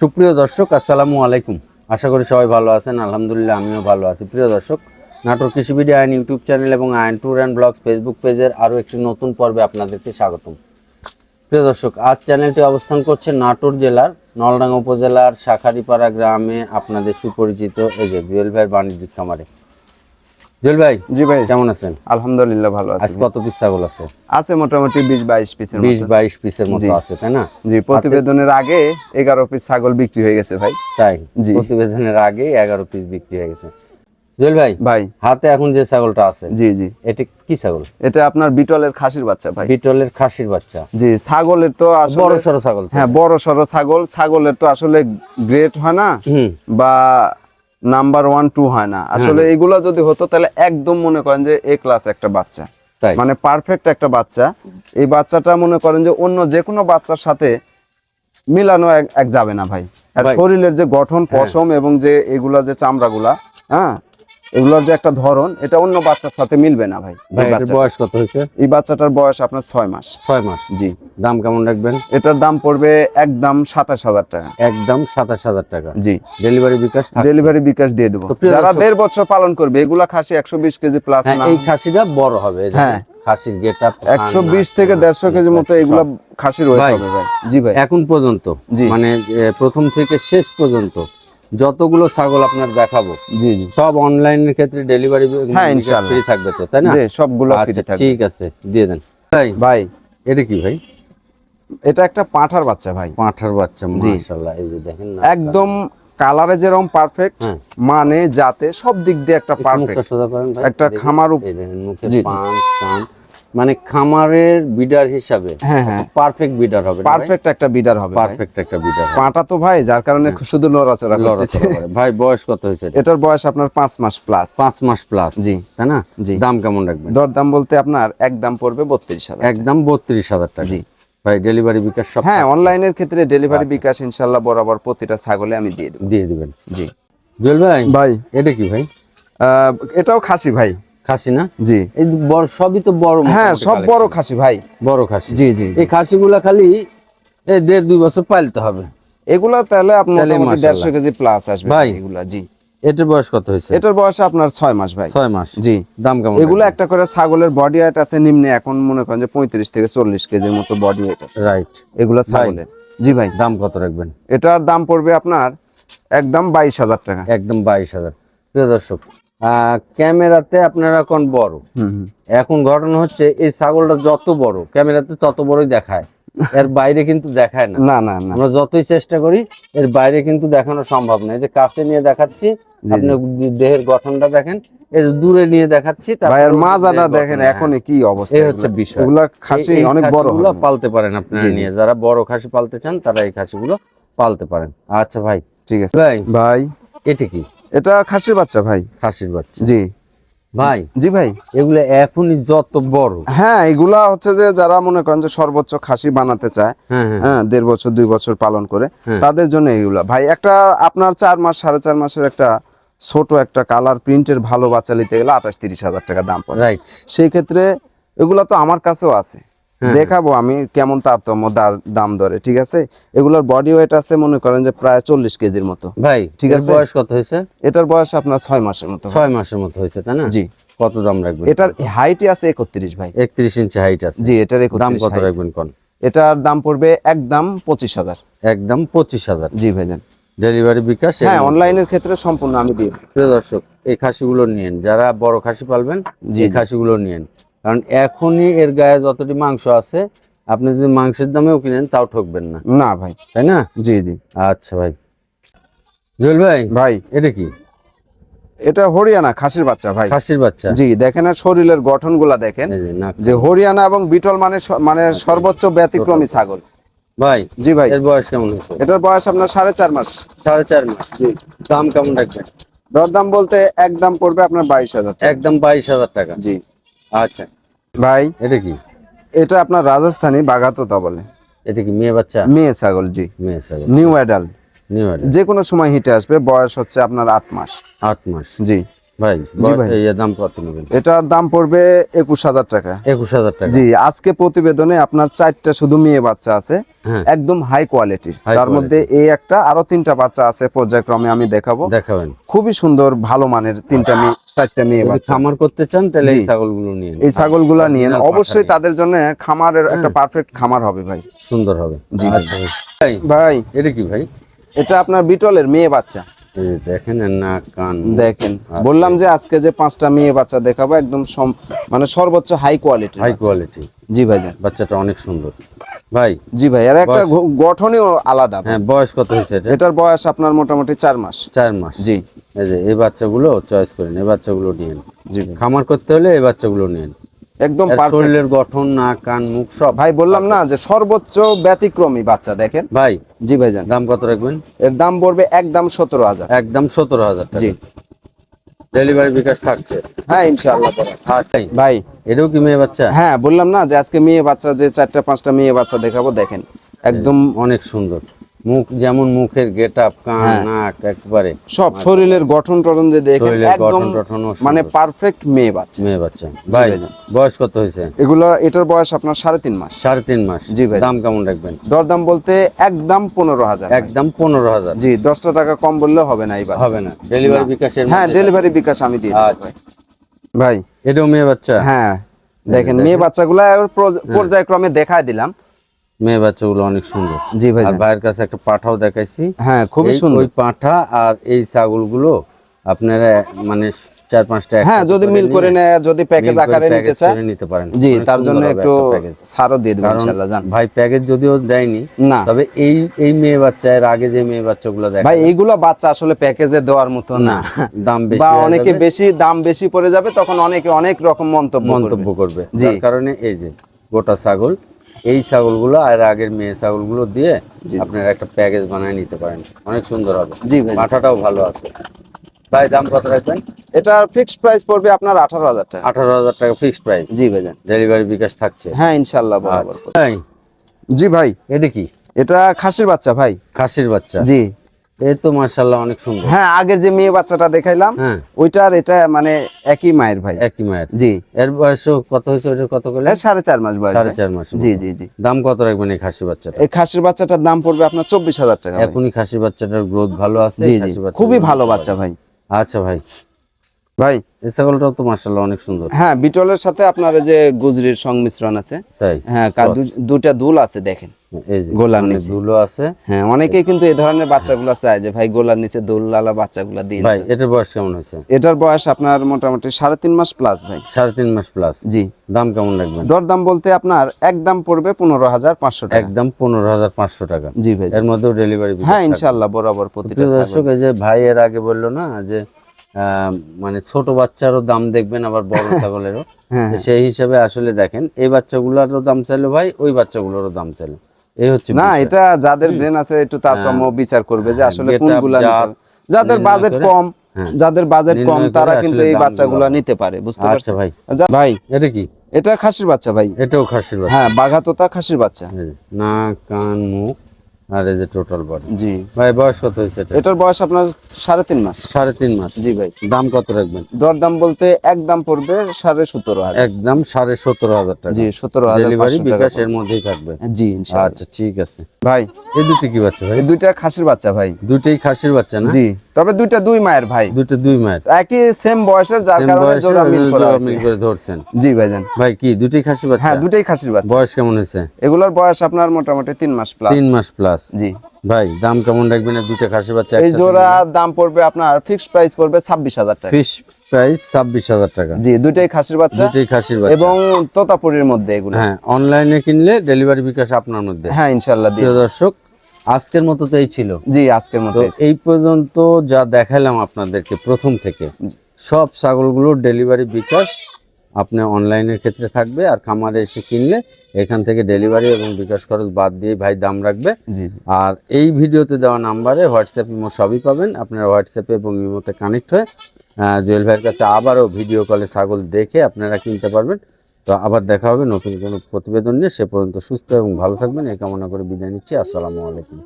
সুপ্রিয় দর্শক, আসসালামু আলাইকুম। আশা করি সবাই ভালো আছেন। আলহামদুলিল্লাহ, আমিও ভালো আছি। প্রিয় দর্শক, নাটোর কৃষিবিডি আইন ইউটিউব চ্যানেল এবং আইন ট্যুর অ্যান্ড ব্লগস ফেসবুক পেজের আরও একটি নতুন পর্বে আপনাদেরকে স্বাগতম। প্রিয় দর্শক, আজ চ্যানেলটি অবস্থান করছে নাটোর জেলার নলডাঙ্গা উপজেলার শাখারিপাড়া গ্রামে আপনাদের সুপরিচিত এই যে বিএল ভাইয়ের বাণিজ্যিক খামারে। জুয়েল ভাই জি ভাই। কেমন আছেন? আলহামদুলিল্লাহ ভালো আজ আছি কত পিস ছাগল আছে? আছে মোটামুটি বিশ বাইশ পিসের বিশ মতো। বাইশ পিসের মতো আছে তাই না? জি প্রতিবেদনের আগে এগারো পিস ছাগল বিক্রি হয়ে গেছে ভাই। তাই? জি। প্রতিবেদনের আগে এগারো পিস বিক্রি হয়ে গেছে। জুয়েল ভাই ভাই। হাতে এখন যে ছাগলটা আছে জি জি। এটি কি ছাগল? এটা আপনার বিটলের খাসির বাচ্চা ভাই। বিটলের খাসির বাচ্চা। জি ছাগলের তো বড় সড়ো ছাগল হ্যাঁ বড় সড়ো ছাগল। ছাগলের তো আসলে গ্রেট হয় না হুম। বা নাম্বার ওয়ান টু হয় না। আসলে এগুলো যদি হতো তাহলে একদম মনে করেন যে এ ক্লাস একটা বাচ্চা। মানে পারফেক্ট একটা বাচ্চা। এই বাচ্চাটা মনে করেন যে অন্য যে কোনো বাচ্চার সাথে মিলানো এক এক যাবে না ভাই। আর। শরীরের যে গঠন পশম এবং যে এগুলা যে চামড়াগুলা হ্যাঁ এগুলোর যে একটা ধরন এটা অন্য বাচ্চার সাথে মিলবে না ভাই বয়স কত হয়েছে? এই বাচ্চাটার বয়স আপনার ছয় মাস। ছয় মাস। জি। দাম কেমন রাখবেন? এটার দাম পড়বে একদম সাতাশ হাজার টাকা। একদম সাতাশ হাজার টাকা। জি। ডেলিভারি বিকাশ ডেলিভারি বিকাশ দিয়ে দেবো। যারা দেড় বছর পালন করবে এগুলা খাসি একশো বিশ কেজি প্লাস হ্যাঁ এই খাসিটা বড় হবে হ্যাঁ। খাসির গেট আপ একশো বিশ থেকে দেড়শো কেজি মতো এগুলা খাসির ওয়েট ভাই। ভাই। জি ভাই। এখন পর্যন্ত জি। মানে প্রথম থেকে শেষ পর্যন্ত যতগুলো ছাগল আপনার দেখাবো জি জি। সব অনলাইনের ক্ষেত্রে ডেলিভারি হ্যাঁ, ইনশাআল্লাহ। ফ্রি থাকবে তো তাই না? জি সবগুলো আচ্ছা ফ্রি থাকবে। ঠিক আছে দিয়ে দেন। ভাই। ভাই এটা কি ভাই? এটা একটা পাঁঠার বাচ্চা ভাই। পাঁঠার বাচ্চা মাশাআল্লাহ এই যে দেখেন না একদম কালারে যেরকম পারফেক্ট হ্যাঁ। মানে যাতে সব দিক দিয়ে একটা পারফেক্ট একটা খামার জি, জি। মানে খামারের বিডার হিসাবে হ্যাঁ হ্যাঁ। পারফেক্ট বিডার হবে পারফেক্ট একটা বিডার হবে পারফেক্ট একটা বিডার পাঁটা তো ভাই যার কারণে শুধু লড়াচড়া করতেছে। ভাই বয়স কত হয়েছে এটার বয়স আপনার পাঁচ মাস প্লাস পাঁচ মাস প্লাস জি। তাই না? জি। দাম কেমন রাখবেন? দরদাম বলতে আপনার একদম পড়বে বত্রিশ হাজার একদম বত্রিশ হাজার টাকা। জি। ভাই ডেলিভারি বিকাশ সব হ্যাঁ অনলাইনের ক্ষেত্রে ডেলিভারি বিকাশ ইনশাল্লাহ বরাবর প্রতিটা ছাগলে আমি দিয়ে দেবো। দিয়ে দিবেন। জি। জুয়েল ভাই ভাই। এটা কি ভাই? আহ, এটাও খাসি ভাই। খাসি না? জি। এই বড় সবই তো বড় হ্যাঁ সব বড় খাসি ভাই। বড় খাসি। জি জি। এই খাসিগুলা খালি এই দেড় দুই বছর পালতে হবে। এগুলা তাহলে আপনার। দেড়শো কেজি প্লাস আসবে ভাই। এগুলা জি। এটার বয়স কত হয়েছে? এটার বয়স আপনার ছয় মাস ভাই। ছয় মাস। জি। দাম কেমন এগুলো একটা করে ছাগলের বডি ওয়েট আছে নিম্নে এখন মনে করেন যে পঁয়ত্রিশ থেকে চল্লিশ কেজির মতো বডি ওয়েট আছে। রাইট এগুলো ছাগলের। জি ভাই। দাম কত রাখবেন? এটার দাম পড়বে আপনার একদম বাইশ হাজার টাকা। একদম বাইশ হাজার। প্রিয় দর্শক ক্যামেরাতে আপনারা এখন বড়। এখন ঘটনা হচ্ছে এই ছাগলটা যত বড় ক্যামেরাতে তত বড়ই দেখায়। এর বাইরে কিন্তু দেখায় না। না না না। আমরা যতই চেষ্টা করি এর বাইরে কিন্তু দেখানো সম্ভব না। এই যে কাছে নিয়ে দেখাচ্ছি আপনি দেহের গঠনটা দেখেন এই যে দূরে নিয়ে দেখাচ্ছি ভাইয়ের মাজাটা দেখেন হ্যাঁ। এখন কি অবস্থা এই হচ্ছে। বিষয়। এগুলা খাসি অনেক বড়। হবে। পালতে পারেন আপনারা নিয়ে। যারা বড় খাসি পালতে চান তারা এই খাসিগুলো পালতে পারেন। আচ্ছা ভাই। ঠিক আছে। ভাই। ভাই। এটা কি? এটা খাসির বাচ্চা ভাই। খাসির বাচ্চা। জি। ভাই জি ভাই। এগুলো এখনই যত বড়। হ্যাঁ এগুলা হচ্ছে যে যারা মনে করেন যে সর্বোচ্চ খাসি বানাতে চায় হ্যাঁ হ্যাঁ। হ্যাঁ দেড় বছর দুই বছর পালন করে হ্যাঁ। তাদের জন্য এইগুলা ভাই একটা আপনার চার মাস সাড়ে চার মাসের একটা ছোট একটা কালার প্রিন্টের ভালো বাচ্চা নিতে গেলে আঠাশ তিরিশ হাজার টাকা দাম পড়ে। রাইট। সেই ক্ষেত্রে এগুলা তো আমার কাছেও আছে। দেখাবো আমি কেমন তারতম্য দার- দাম ধরে ঠিক আছে? এগুলোর বডি ওয়েট আছে মনে করেন যে প্রায় চল্লিশ কেজির মতো। ভাই ঠিক আছে? বয়স কত হয়েছে? এটার বয়স আপনার ছয় মাসের মতো। ছয় মাসের মতো হয়েছে তাই না? জি। কত দাম রাখবেন? এটার হাইটই আছে একত্রিশ ভাই। একত্রিশ ইঞ্চি হাইট আছে। জি এটার দাম কত রাখবেন কোন? এটার দাম পড়বে একদম পঁচিশ হাজার। একদম পঁচিশ হাজার। জি ভাইজান ডেলিভারি বিকাশ হ্যাঁ অনলাইনের ক্ষেত্রে সম্পূর্ণ আমি দিই প্রিয় দর্শক এই খাসিগুলো নিয়েন। যারা বড় খাসি পালবেন এই খাসিগুলো নিয়েন। কারণ এখনই এর গায়ে যতটি মাংস আছে আপনি যদি মাংসের দামেও কিনেন তাও ঠকবেন না। না ভাই। তাই না? জি জি। আচ্ছা ভাই। জুয়েল ভাই ভাই। এটা কি? এটা হরিয়ানা খাসির বাচ্চা ভাই। খাসির বাচ্চা? জি দেখেন আর শরীরের গঠনগুলা দেখেন। এই যে হরিয়ানা এবং বিটল মানে মানে সর্বোচ্চ ব্যতিক্রমী ছাগল। ভাই জি ভাই। এর বয়স কেমন হয়েছে? এটার বয়স আপনার সাড়ে চার মাস। সাড়ে চার মাস জি। দাম কেমন রাখবেন? দরদাম বলতে একদম পড়বে আপনার বাইশ হাজার একদম বাইশ হাজার টাকা। জি। আচ্ছা। ভাই এটা কি? এটা আপনার রাজস্থানী বাগাতোতা বলে। এটা কি মেয়ে বাচ্চা? মেয়ে ছাগল জি। মেয়ে ছাগল। নিউ অ্যাডাল্ট নিউ অ্যাডাল্ট যে কোনো সময় হিটে আসবে বয়স হচ্ছে আপনার আট মাস। আট মাস। জি। ভাই দাম কত নেবেন? এটার দাম পড়বে একুশ হাজার টাকা। একুশ হাজার টাকা। জি আজকে প্রতিবেদনে আপনার চারটা শুধু মেয়ে বাচ্চা আছে হ্যাঁ। একদম হাই কোয়ালিটির তার মধ্যে এই একটা আরও তিনটা বাচ্চা আছে পর্যায়ক্রমে আমি দেখাবো। দেখাবেন। খুবই সুন্দর ভালো মানের তিনটা মেয়ে চারটা মেয়ে বাচ্চা খামার করতে চান তাহলে এই। ছাগলগুলো নিয়ে এই ছাগলগুলা নিয়ে অবশ্যই তাদের জন্য খামারের একটা পারফেক্ট খামার হবে ভাই। সুন্দর হবে। জি। আচ্ছা। ভাই। এটা কি ভাই? এটা আপনার বিটলের মেয়ে বাচ্চা। দেখেন নাক কান দেখেন। বললাম যে আজকে যে পাঁচটা মেয়ে বাচ্চা দেখাবো একদম মানে সর্বোচ্চ হাই কোয়ালিটি হাই কোয়ালিটি জি ভাইজান বাচ্চাটা অনেক সুন্দর। ভাই জি ভাই আর একটা গঠনই আলাদা হ্যাঁ বয়স কত হয়েছে এটা? এটার বয়স আপনার মোটামুটি চার মাস। চার মাস। জি। এই যে এই বাচ্চাগুলো চয়েস করেন এই বাচ্চাগুলো নিয়েন জি। খামার করতে হলে এই বাচ্চাগুলো নিয়েন একদম শরীরের গঠন নাক কান মুখ সব। ভাই বললাম না যে সর্বোচ্চ ব্যতিক্রমী বাচ্চা দেখেন। ভাই জি ভাইজান। দাম কত রাখবেন? এর দাম পড়বে একদম সতেরো হাজার। একদম সতেরো হাজার জি। ডেলিভারি বিকাশ থাকছে। হ্যাঁ ইনশাআল্লাহ। আচ্ছা ভাই। এটাও কি মেয়ে বাচ্চা? হ্যাঁ বললাম না যে আজকে মেয়ে বাচ্চা যে চারটা পাঁচটা মেয়ে বাচ্চা দেখাবো দেখেন। একদম অনেক সুন্দর। মুখ যেমন মুখের গেট আপ কান হ্যাঁ। নাক একবারে সব শরীরের গঠন টঠন যে দেখেন একদম। মানে পারফেক্ট মেয়ে বাচ্চা। মেয়ে বাচ্চা। ভাই। বয়স কত হয়েছে? এগুলো এটার বয়স আপনার সাড়ে তিন মাস। সাড়ে তিন মাস। জি ভাই। দাম কেমন রাখবেন? দরদাম বলতে একদম পনেরো হাজার একদম পনেরো হাজার। জি দশটা টাকা কম বললে হবে না এই বাচ্চা। হবে না। ডেলিভারি বিকাশের হ্যাঁ ডেলিভারি বিকাশ আমি দিয়ে আচ্ছা। ভাই। ভাই। এটাও মেয়ে বাচ্চা? হ্যাঁ দেখেন মেয়ে বাচ্চাগুলো পর্যায়ক্রমে দেখায় দিলাম। মেয়ে বাচ্চাগুলো অনেক সুন্দর। জি ভাই আর ভাইয়ের কাছে একটা পাঠাও দেখাইছি। হ্যাঁ খুবই সুন্দর ওই পাঠা আর এই ছাগলগুলো আপনারা মানে চার পাঁচটা হ্যাঁ যদি মিল করে নেয় যদি প্যাকেজ আকারে নিতে চায় নিতে পারেন। জি তার জন্য একটু ছাড়ও দিয়ে দেবো কারণ ইনশাল্লাহ জান। ভাই প্যাকেজ যদিও দেয়নি না। তবে এই এই মেয়ে বাচ্চা এর আগে যে মেয়ে বাচ্চাগুলো দেখা ভাই এইগুলো বাচ্চা আসলে প্যাকেজে দেওয়ার মতো না। দাম বেশি বা অনেকে বেশি দাম বেশি পড়ে যাবে তখন অনেকে অনেক রকম মন্তব্য মন্তব্য করবে। করবে। যার কারণে এই যে গোটা ছাগল এই ছাগলগুলো আর আগের মেয়ে ছাগলগুলো দিয়ে আপনার একটা প্যাকেজ বানিয়ে নিতে পারেন। অনেক সুন্দর হবে। জি ভাই। মাথাটাও ভালো আছে। ভাই দাম কত রাখবেন? এটার ফিক্সড প্রাইস পড়বে আপনার আঠারো হাজার টাকা। আঠারো হাজার টাকা ফিক্সড প্রাইস জি ভাই ডেলিভারি বিকাশ থাকছে। হ্যাঁ ইনশাল্লাহ বরাবর। আচ্ছা। জি ভাই। এটা কি? এটা খাসির বাচ্চা ভাই। খাসির বাচ্চা? জি। এই তো অনেক সুন্দর। হ্যাঁ আগের যে মেয়ে বাচ্চাটা দেখাইলাম হ্যাঁ। ওইটার এটা মানে একই মায়ের ভাই। একই মায়ের। জি। এর কত হয়েছে ওটার কত সাড়ে চার মাস বয়স। সাড়ে চার মাস জি জি জি। দাম কত রাখবেন এই খাসি বাচ্চাটা এই খাসির বাচ্চাটার দাম পড়বে আপনার চব্বিশ হাজার টাকা এখনই খাসি বাচ্চাটার গ্রোথ ভালো আছে জি জি। খুবই ভালো বাচ্চা ভাই। আচ্ছা ভাই। ভাই। এই ছাগলটাও তো মার্শাল্লাহ অনেক সুন্দর। হ্যাঁ বিটলের সাথে আপনার যে গুজরির সংমিশ্রণ আছে। তাই? হ্যাঁ দুটা দুল আছে দেখেন। গোলার নিচে। ধুলো আছে। হ্যাঁ অনেকেই কিন্তু এই ধরনের বাচ্চাগুলো চায় যে ভাই গোলার নিচে দোলালা বাচ্চাগুলো দিন। ভাই এটার বয়স কেমন হয়েছে? এটার বয়স আপনার মোটামুটি সাড়ে তিন মাস প্লাস ভাই। সাড়ে তিন মাস প্লাস জি। দাম কেমন রাখবেন? দরদাম বলতে আপনার একদম পড়বে পনেরো হাজার পাঁচশো টাকা। একদম পনেরো হাজার পাঁচশো টাকা। জি ভাই। এর মধ্যেও ডেলিভারি হ্যাঁ ইনশাল্লাহ বরাবর প্রতিটা দর্শক যে ভাই এর আগে বলল না যে আহ, মানে ছোট বাচ্চারও দাম দেখবেন আবার বড় ছাগলেরও। হ্যাঁ। সেই হিসাবে আসলে দেখেন এই বাচ্চাগুলোরও দাম চাইলো ভাই ওই বাচ্চাগুলোরও দাম চাইলো। এই হচ্ছে না এটা যাদের ব্রেন আছে একটু তারতম্য বিচার করবে যে আসলে কোনগুলা। যাদের বাজেট কম হ্যাঁ। যাদের বাজেট কম তারা কিন্তু এই বাচ্চা বাচ্চাগুলা নিতে পারে বুঝতে আচ্ছা পারছেন? ভাই ভাই এটা কি? এটা খাসির বাচ্চা ভাই। এটাও খাসির বাচ্চা। হ্যাঁ বাঘাতোতা খাসির বাচ্চা। না কান মুখ। আর এই যে টোটাল বডি জি। ভাই বয়স কত হয়েছে এটা? এটার বয়স আপনার সাড়ে তিন মাস। সাড়ে তিন মাস। জি ভাই। দাম কত রাখবেন? দরদাম বলতে একদম পড়বে সাড়ে সতেরো হাজার। একদম সাড়ে সতেরো হাজার টাকা। জি সতেরো হাজার ডেলিভারি বিকাশ এর মধ্যেই থাকবে। জি আচ্ছা ঠিক আছে। ভাই এই দুটি কি বাচ্চা ভাই? দুইটা খাসির বাচ্চা ভাই। দুটেই খাসির বাচ্চা না? জি তবে দুইটা দুই মায়ের ভাই। দুটো দুই মায়ের। একই সেম বয়সের যার কারণে জোড়া মিল করা ধরছেন। জি ভাইজান। ভাই কি দুটোই খাসি বাচ্চা? হ্যাঁ দুটাই খাসির বাচ্চা। বয়স কেমন হয়েছে? এগুলোর বয়স আপনার মোটামুটি তিন মাস প্লাস তিন মাস প্লাস জি। ভাই দাম কেমন রাখবেন? এই দুটো খাসি বাচ্চা এই জোড়া দাম পড়বে আপনার ফিক্সড প্রাইস পড়বে ছাব্বিশ হাজার টাকা। ফিশ প্রাইস ছাব্বিশ হাজার টাকা। জি দুটাই খাসির বাচ্চা। দুটোই খাসির বাচ্চা। এবং তোতাপুরির মধ্যে এগুলো। হ্যাঁ অনলাইনে কিনলে ডেলিভারি বিকাশ আপনার মধ্যে। হ্যাঁ ইনশাল্লাহ প্রিয় দর্শক আজকের মতো তো এই ছিল। জি আজকের মতো এই পর্যন্ত যা দেখালাম আপনাদেরকে প্রথম থেকে সব ছাগলগুলোর ডেলিভারি বিকাশ আপনি অনলাইনের ক্ষেত্রে থাকবে আর খামারে এসে কিনলে এখান থেকে ডেলিভারি এবং বিকাশ খরচ বাদ দিয়ে ভাই দাম রাখবে। আর এই ভিডিওতে দেওয়া নাম্বারে হোয়াটসঅ্যাপ ইমো সবই পাবেন। আপনারা হোয়াটসঅ্যাপে এবং ইমোতে কানেক্ট হয়ে জুয়েল ভাইয়ের কাছে আবারও ভিডিও কলে ছাগল দেখে আপনারা কিনতে পারবেন। তো আবার দেখা হবে নতুন কোনো প্রতিবেদন নিয়ে। সে পর্যন্ত সুস্থ এবং ভালো থাকবেন। এই কামনা করে বিদায় নিচ্ছি। আসসালামু আলাইকুম।